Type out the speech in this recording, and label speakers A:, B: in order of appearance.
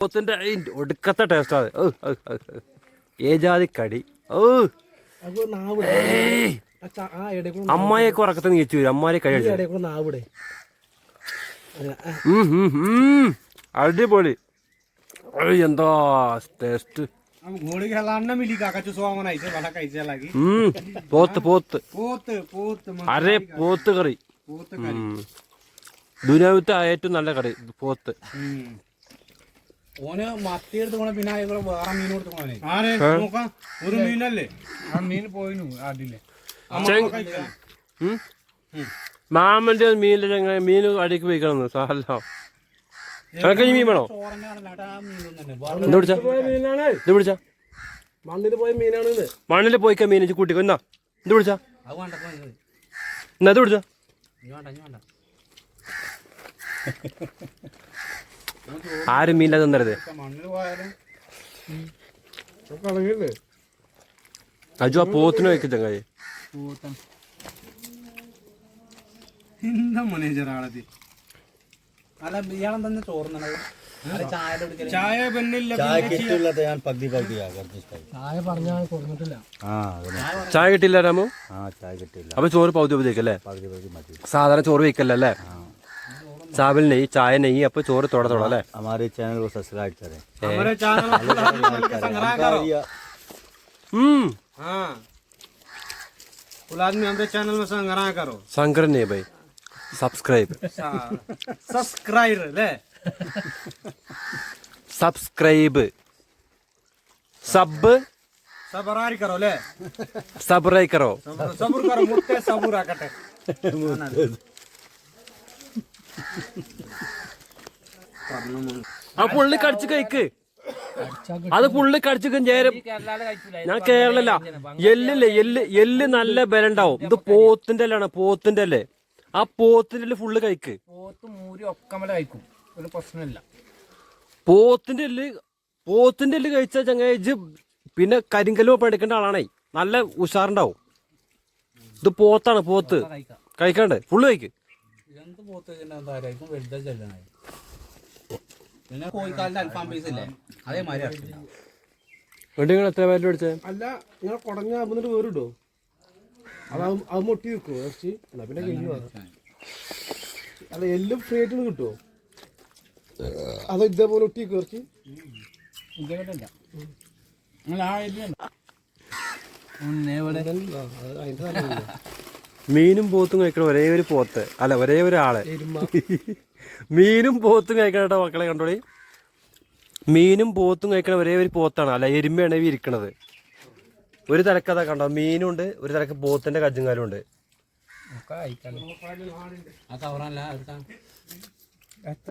A: പോത്തിന്റെ ഒടുക്കത്തെ ടേസ്റ്റ് അത് ഏജാതി കടി. ഓ അമ്മായിയൊക്കെ ഉറക്കത്തെ നീച്ചു. വരും അമ്മായി കഴിയും അടിപൊളി. എന്താ ടേസ്റ്റ് പോത്ത് പോത്ത്. അരേ പോത്ത് കറി. ദുനിയാവത്തെ ഏറ്റവും നല്ല കറി പോത്ത്.
B: ഓന് മത്തി എടുത്തോണ പിന്നെ ഇവിടെ വേറെ മീൻ കൊടുത്തോണേ
C: ആരെ? നോക്കാം. ഒരു മീനല്ലേ?
B: ആ മീൻ പോയിനു അതിലെ
A: ഉം. മാമന്റെ മീനിലെ ചങ്ങ മീൻ അടിക്ക് പോയിക്കണം സാറല്ലോ നിനക്ക് ഈ മീൻ വേണോ? എന്താ പിടിച്ച.
D: പോയ മീനാണ്.
A: ഇത് പിടിച്ച.
D: മണ്ണിൽ പോയ മീനാണ്
A: മണ്ണിൽ പോയിക്ക മീൻ കൂട്ടിക്കോ. എന്നാ? എന്ത് പിടിച്ച. എന്നാ ഇത് പിടിച്ച. ആരും മീനില്ല തന്നരുത് അജു ആ പോത്തിന് വയ്ക്കും ചങ്ങായി.
C: എന്താ മാനേജർ ആളതി
B: അല്ല ഇയാളെ തന്നെ ചോറുന്നത് ചായ
A: കിട്ടില്ല രാമു?
E: ആ ചായ കിട്ടില്ല
A: അപ്പൊ ചോറ് പൗതി ഉപയോഗിക്കല്ലേ
E: പകുതി
A: സാധാരണ ചോറ് വയ്ക്കല്ലേ അല്ലേ ചാവൽ നെയ്യ് ചായ നെയ്യ് അപ്പൊ ചോറ് തോട തോട അല്ലേ
E: हमारे चैनल को सब्सक्राइब करें
C: हमारे चैनल को लाइक करके संग्रह करो
A: ഉം
C: हाँ कुल आदमी हमारे चैनल में संग्रह करो
A: സംക്രൻ നെയ്യ് ബൈ സബ്സ്ക്രൈബ്
C: सब्सक्राइब ले
A: സബ്സ്ക്രൈബ് സബ്
C: सबरारी करो ले
A: സബ്രൈ കറോ
C: सब्र
A: ആ പുള്ളി കടിച്ച് കഴിക്ക്. അത് പുള്ളി കടിച്ചു ചേരും. ഞാൻ കേരളല്ല. എല്ലില്ലേ എല്ല് എല്ല് നല്ല ബലുണ്ടാവും. ഇത് പോത്തിന്റെ അല്ലാണ് പോത്തിന്റെ അല്ലേ ആ പോത്തിന്റെ എല്ല് ഫുള്ള് കഴിക്ക്. പോത്തിന്റെ എല്ല് പോത്തിന്റെ എല്ല് കഴിച്ച ചങ്ങായി ഇജ്ജ് പിന്നെ കരിങ്കല്ലോ പഠിക്കേണ്ട ആളാണേ. നല്ല ഉഷാറുണ്ടാവും. ഇത് പോത്താണ് പോത്ത്.
B: കഴിക്കാം.
A: കഴിക്കാണ്ട്. ഫുള്ള് കഴിക്ക്.
B: എന്ത് പോത്ത് എന്തായിരിക്കും വലുതാ ചെല്ലണേ പിന്നെ കോഴിക്കാലിന്റെ അൽഫാം പീസ് ഇല്ലേ? അതേമാതിരി ഇറക്കില്ല.
A: നിങ്ങൾ എത്ര പേരിൽ പഠിച്ചേ
D: അല്ല നിങ്ങൾ കുടഞ്ഞ എന്നിട്ട് വേറിട്ടോ അത് അത് മുട്ടി വെക്കുമോ ഇറച്ചി. എന്നാ പിന്നെ കഴിഞ്ഞു അല്ല എല്ലാം ഫ്രീ ആയിട്ട് കിട്ടുമോ അത് ഇതേപോലെ ഒട്ടി ഇറച്ചി?
B: ഇതേപോലെ നിങ്ങൾ ആ ഇതിലുണ്ട്. മുന്നേ
A: മീനും പോത്തും കഴിക്കണ ഒരേ ഒരു പോത്ത്. അല്ല ഒരേ
D: ഒരാൾ
A: മീനും പോത്തും കഴിക്കണ കേട്ടോ മക്കളെ കണ്ടോളി? മീനും പോത്തും കഴിക്കണ ഒരേ ഒരു പോത്താണ്. അല്ല എരുമയാണ് ഇവ ഇരിക്കണത്. ഒരു തലക്കഥ കണ്ടോ? മീനുണ്ട് ഒരു തലക്ക് പോത്തിന്റെ കജ്ജുങ്കാലും ഉണ്ട്.